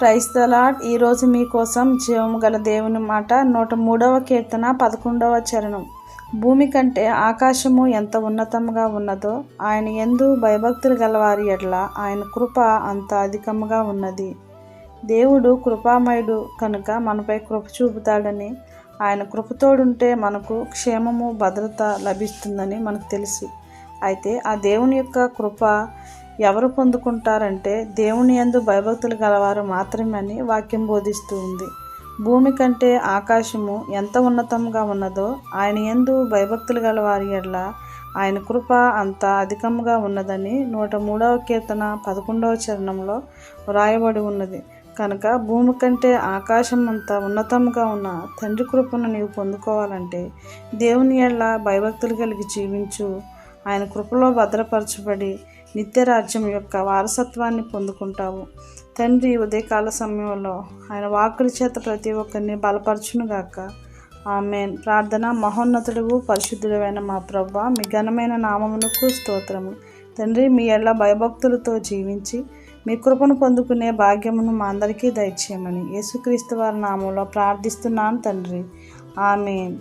Price the ఈరోజు మీకోసం జీవము గల దేవుని మాట నూట మూడవ కీర్తన పదకొండవ చరణం. భూమి కంటే ఆకాశము ఎంత ఉన్నతముగా ఉన్నదో ఆయన ఎందు భయభక్తులు గలవారి ఎడ్ల ఆయన కృప అంత అధికముగా ఉన్నది. దేవుడు కృపామయుడు కనుక మనపై కృప చూపుతాడని ఆయన కృపతోడుంటే మనకు క్షేమము భద్రత లభిస్తుందని మనకు తెలుసు. అయితే ఆ దేవుని యొక్క కృప ఎవరు పొందుకుంటారంటే దేవుని యందు భయభక్తులు గలవారు మాత్రమే అని వాక్యం బోధిస్తూ ఉంది. భూమి కంటే ఆకాశము ఎంత ఉన్నతంగా ఉన్నదో ఆయన యందు భయభక్తులు గలవారి ఎడ్ల ఆయన కృప అంత అధికంగా ఉన్నదని నూట మూడవ కీర్తన పదకొండవ చరణంలో వ్రాయబడి ఉన్నది. కనుక భూమి కంటే ఆకాశం అంత ఉన్నతంగా ఉన్న తండ్రి కృపను నీవు పొందుకోవాలంటే దేవుని ఎడ్ల భయభక్తులు కలిగి జీవించు. ఆయన కృపలో భద్రపరచబడి నిత్యరాజ్యం యొక్క వారసత్వాన్ని పొందుకుంటావు. తండ్రి ఉదయకాల సమయంలో ఆయన వాకుల చేత ప్రతి ఒక్కరిని బలపరచునుగాక. ఆమెన్. ప్రార్థన మహోన్నతుడు పరిశుద్ధుడైన మా ప్రభ మీ ఘనమైన నామమునకు స్తోత్రము. తండ్రి మీ ఎల్ల భయభక్తులతో జీవించి మీ కృపను పొందుకునే భాగ్యమును మా అందరికీ దయచేయమని యేసుక్రీస్తు వారి నామంలో ప్రార్థిస్తున్నాను తండ్రి. ఆమెన్.